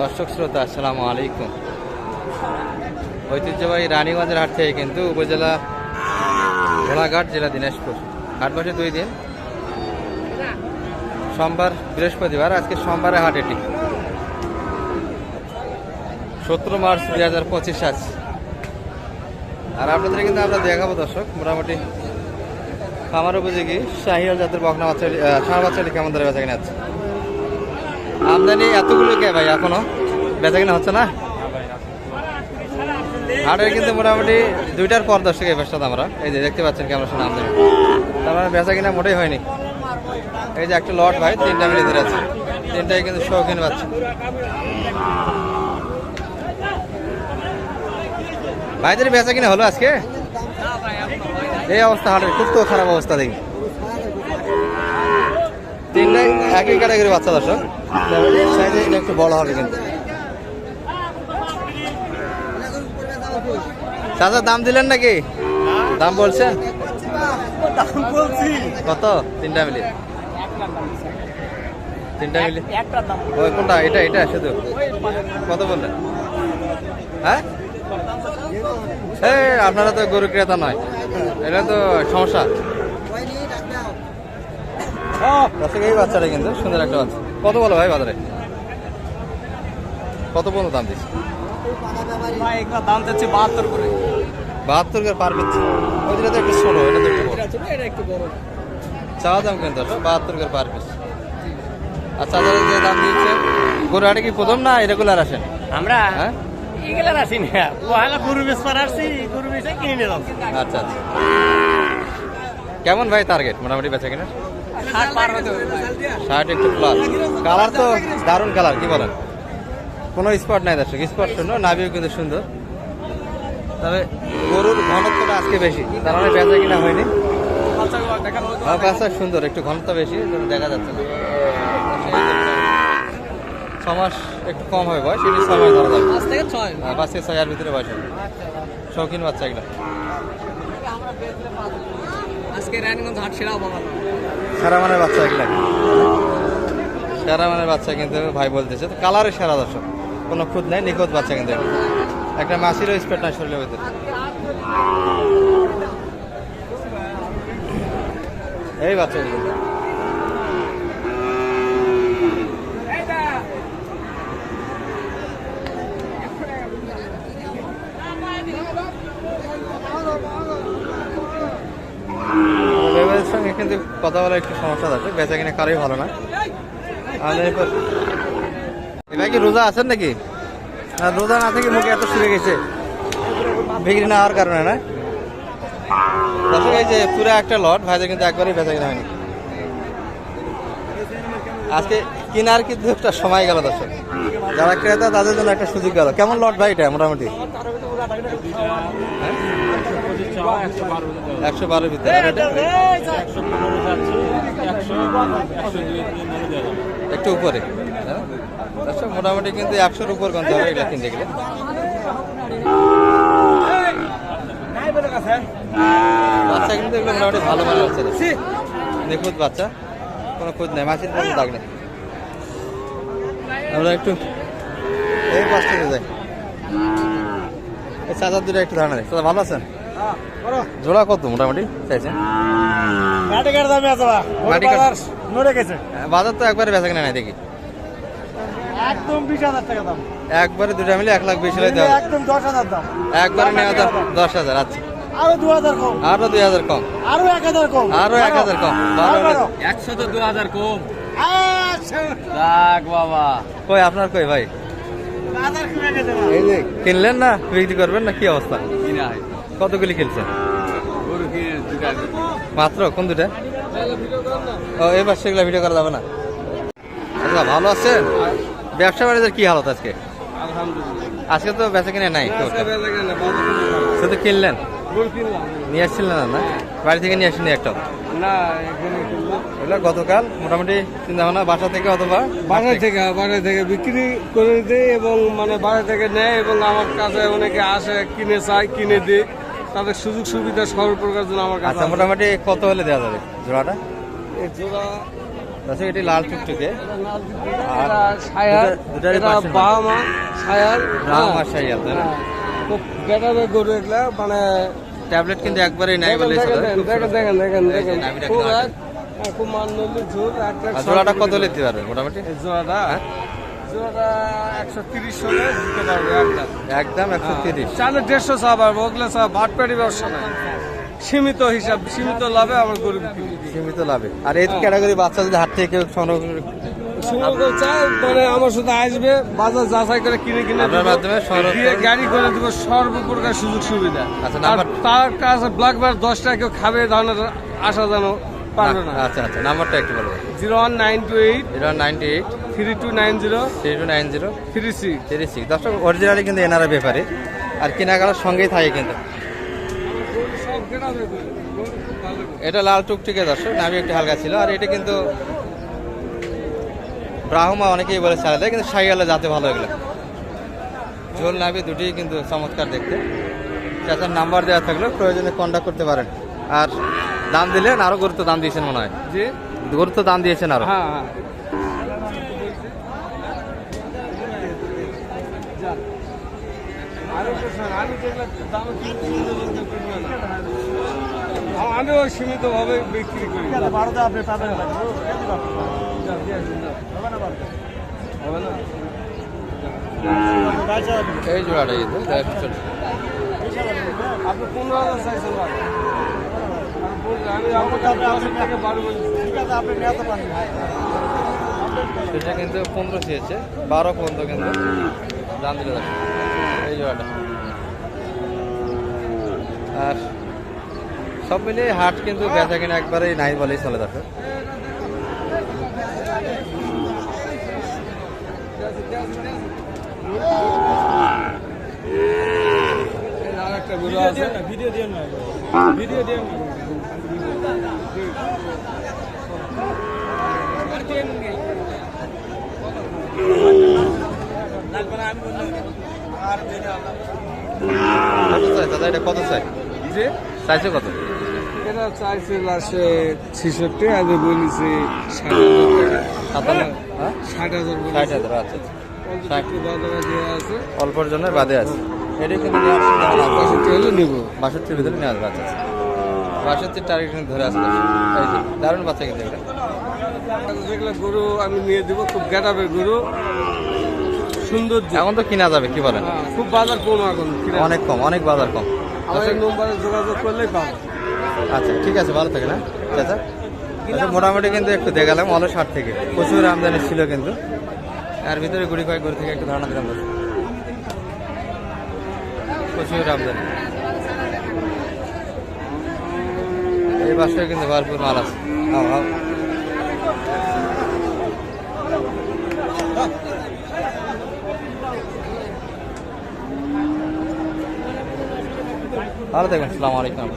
দর্শক শ্রোতা, আসসালামু আলাইকুম। ঐতিহ্যবাহী রানীগঞ্জের হাট থেকে কিন্তু উপজেলা ঘোড়াঘাট জেলা দিনাজপুর। হাট বসে দুই দিন। সোমবার, বৃহস্পতিবার, আজকে সোমবারে হাট এটি। সতেরো মার্চ দুই হাজার পঁচিশ আজ। আর আপনাদের কিন্তু আমরা দেখাবো দর্শক, মোটামুটি খামার উপযোগী শাহিয়াল জাতের বকনা বাচ্চা ষাঁড় বাচ্চাটি কেমন ধরে বেচা কিনা আছে? আমদানি এতগুলো কে ভাই এখনও? বেচা কিনা হচ্ছে না? হাটের কিন্তু মোটামুটি দুইটার পর দর্শক এই ব্যবসাতে আমরা। এই যে দেখতে পাচ্ছেন কেমন শোনা আমদানি। তার মানে বেচা কিনা মোটেই হয়নি। এই যে একটা লট ভাই, তিনটা মিলে ধরে আছে। তিনটাই কিন্তু শৌখিন পাচ্ছে ভাইদের বেচা কিনা হলো আজকে? এই অবস্থা হাটের, খুব তো খারাপ অবস্থা দেখি। তিনটাই একই ক্যাটাগরি বাচ্চা দর্শক। সাইজে একটু বড় হবে কিন্তু। চাচা, দাম দিলেন নাকি? দাম বলছেন কত? তিনটা মিলে তিনটা মিলে ওই কোনটা? এটা এটা শুধু। কত বললেন? হ্যাঁ? আপনারা তো গরু ক্রেতা নয়। এটা তো সমস্যা। দর্শক এই বাচ্চাটা কিন্তু সুন্দর একটা বাচ্চা। কত বলো ভাই বাজারে? কত পর্যন্ত দাম দিচ্ছে? দাম যাচ্ছে বাহাত্তর করে। বাহাত্তর করে পার পিস। ওই দুটো তো একটু ছোটো এটা তো একটু বড়। চাওয়া দাম কিন্তু বাহাত্তর করে পার পিস। আচ্ছা আপনারা যে দাম দিচ্ছে গরু কি প্রথম না রেগুলার আসেন? আমরা হ্যাঁ? আসি না। পয়লা গরু বেশ পার আসছি গরু বেশে কিনে নিলাম। আচ্ছা আচ্ছা। কেমন ভাই টার্গেট মোটামুটি বেচা কিনা? ষাট শার্ট একটু প্লাস কালার তো দারুণ কালার কি বলেন? কোনো স্পট নাই দর্শক স্পট শূন্য নাভিও কিন্তু সুন্দর। তবে গরুর ঘনত্বটা আজকে বেশি তার মানে বেচা কিনা হয়নি। হ্যাঁ বাচ্চা সুন্দর একটু ঘনত্ব বেশি দেখা যাচ্ছে না। ছ মাস একটু কম হবে বয়স এটি ছ মাস ধরা যাবে পাঁচ থেকে ছয়। হ্যাঁ, থেকে ছয়ের ভিতরে বয়স হবে। শৌখিন বাচ্চা এগুলো। আজকে রানীগঞ্জ হাট সেরা বানানো সেরা মানের বাচ্চা এগুলো সেরা মানের বাচ্চা কিন্তু ভাই বলতেছে। তো কালারে সেরা দর্শক। কোনো খুদ নেই, নিখুঁত বাচ্চা কিন্তু একটা মাসিরও স্পেট নাই শরীরের ভিতরে। এই বাচ্চা কিন্তু কথা বলার একটু সমস্যা আছে বেচা কিনে কারোই ভালো না। আমাদের এবার কি রোজা আছেন নাকি? না, রোজা না থেকে মুখে এত শুয়ে গেছে। বিক্রি না হওয়ার কারণে, না? দর্শক, এই যে পুরো একটা লট, ভাইদের কিন্তু একবারই বেচা কিনা হয়নি। আজকে কেনার কিন্তু একটা সময় গেল, দর্শক। যারা ক্রেতা, তাদের জন্য একটা সুযোগ গেল। কেমন লট ভাই এটা, মোটামুটি? হ্যাঁ? একশো বারো ভিতরে। আর? একটু উপরে। হ্যাঁ? মোটামুটি কিন্তু একশোর উপর গন্ধ হবে এগুলো কিনতে গেলে বাচ্চা কিন্তু এগুলো মোটামুটি ভালো ভালো বাচ্চা। নিখুঁত বাচ্চা, কোনো খুঁজ নেই, মাছের কোনো দাগ নেই। আমরা একটু এই পাশ থেকে যাই চাচার দুটো একটু ধারণা দেয় চাচা, ভালো আছেন? জোড়া কত মোটামুটি চাইছেন? মাটিকার দামে আছে বা বাজার নড়ে গেছে। বাজার তো একবারে বেচা কিনা নাই দেখি। একদম বিশ হাজার টাকা দাম। একবারে দুটা মিলে এক লাখ বিশ হাজার দেওয়া একদম দশ হাজার দাম। একবারে নেওয়া দাম। দশ হাজার আচ্ছা। আরও দু হাজার কম। আরও দুই হাজার কম। আরও এক হাজার কম। আরও এক হাজার কম। একশো তো দু হাজার কম। যাক বাবা। কই আপনার কই ভাই? কিনে কিনলেন না বিক্রি করবেন না কি অবস্থা? কতগুলি কিনছেন মাত্র? কোন দুটা ও এবার সেগুলো ভিডিও করা যাবে না। আচ্ছা ভালো আছেন ব্যবসা বাণিজ্যের কি হালত আজকে? আজকে তো বেচা কিনে নাই একটা। শুধু কিনলেন? নিয়ে আসছিলেন না না? বাড়ি থেকে নিয়ে আসেনি একটা? গতকাল মোটামুটি চিন্তা ভাবনা বাসা থেকে অথবা বাজার থেকে বাজার থেকে বিক্রি করে দেয় এবং মানে বাজার থেকে নেয় এবং আমার কাছে অনেকে আসে কিনে চায় কিনে দিই। তাদের সুযোগ সুবিধা সর্ব প্রকার জন্য আমার কাছে আচ্ছা মোটামুটি কত হলে দেওয়া যাবে জোড়াটা? জোড়া দর্শক এটি লাল টুকটুকে আর এটা সায়ার এটা বাহামা সায়ার বাহামা হ্যাঁ। সায়ার, তাই না? হ্যাঁ। খুব গরু এগুলা মানে ট্যাবলেট কিন্তু একবারেই নাই বলে দেখেন দেখেন দেখেন দেখেন খুব হ্যাঁ, ঝোল কত মোটামুটি? জোড়াটা জোড়াটা একশো তিরিশ হলে দিতে পারবে একদম একদম একশো তিরিশ। চালে দেড়শো চা পারব ওগুলো চা বাটপাড়ি ব্যবসা সীমিত হিসাব সীমিত লাভে আমার গরু সীমিত লাভে। আর এই ক্যাটাগরি বাচ্চা যদি হাট থেকে সংগ্রহ মানে আমার সাথে আসবে বাজার যাচাই করে কিনে কিনে আপনার মাধ্যমে দিয়ে গাড়ি করে দিব সর্বপ্রকার সুযোগ সুবিধা। আচ্ছা, তার কাছে ব্ল্যাকবার দশ টাকা কেউ খাবে ধরনের আশা যেন পারবে না আচ্ছা আচ্ছা নাম্বারটা একটু বলবেন zero one nine two eight. Zero ninety eight. Three two nine zero. Three two nine zero. Three six. Three six. দশটা অরিজিনালি কিন্তু এনারা ব্যাপারে। আর কেনাকাটার সঙ্গেই থাকে কিন্তু। এটা লাল টুকটুকে দর্শক নামি একটু হালকা ছিল। আর এটা কিন্তু ব্রাহ্মা অনেকেই বলে চালা দেয় কিন্তু সাইয়ালে যাতে ভালো এগুলো। ঝোল নাবি দুটি কিন্তু চমৎকার দেখতে। চাচার নাম্বার দেওয়া থাকলে প্রয়োজনে কন্ট্যাক্ট করতে পারেন। আর দাম দিলেন আরও গুরুত্ব দাম দিয়েছেন মনে হয়? জি। গুরুত্ব দাম দিয়েছেন আরও? হ্যাঁ হ্যাঁ। সীমিত ভাবে বিক্রি করি। হবে না এই জোড়াটা এই ছোট। আপনি পনেরো হাজার চাইছেন সেটা কিন্তু পনেরো চেয়েছে বারো পর্যন্ত কিন্তু দাম দিলে এই জোড়াটা আর সব মিলিয়ে হাট কিন্তু বেচা কিনা একবারেই নাই বলেই চলে আছে ভিডিও দিয়ে ভিডিও দিয়ে দাদা এটা কত চাই? চাইছে কত? এটা চাইছে লাস্টে ছেষট্টি আমি বলেছি ষাট হাজার হ্যাঁ? ষাট হাজার। ষাট হাজার আচ্ছা আচ্ছা। আছে। অল্পর জন্য বাদে আছে। এটা কিন্তু আছে। বাষট্টি হলে নেব। বাষট্টির ভিতরে নেওয়া যাবে আচ্ছা। টার্গেট ধরে আসতে দারুণ বাচ্চা কিন্তু এটা। যেগুলো গরু আমি নিয়ে দিব খুব গেটাবের গরু সৌন্দর্য। এখন তো কিনা যাবে কি বলেন? হ্যাঁ, খুব বাজার কম এখন অনেক কম অনেক বাজার কম। এই নম্বরে যোগাযোগ করলেই পাবো। আচ্ছা ঠিক আছে ভালো থাকে না চাচা? আচ্ছা মোটামুটি কিন্তু একটু দেখালাম অলস হাট থেকে। প্রচুর আমদানি ছিল কিন্তু। তার ভিতরে গুড়ি কয়েক গরু থেকে একটু ধারণা দিলাম। প্রচুর আমদানি। এই বাসায় কিন্তু ভরপুর মাল আছে। ভালো থাকবেন সালামালাইকুম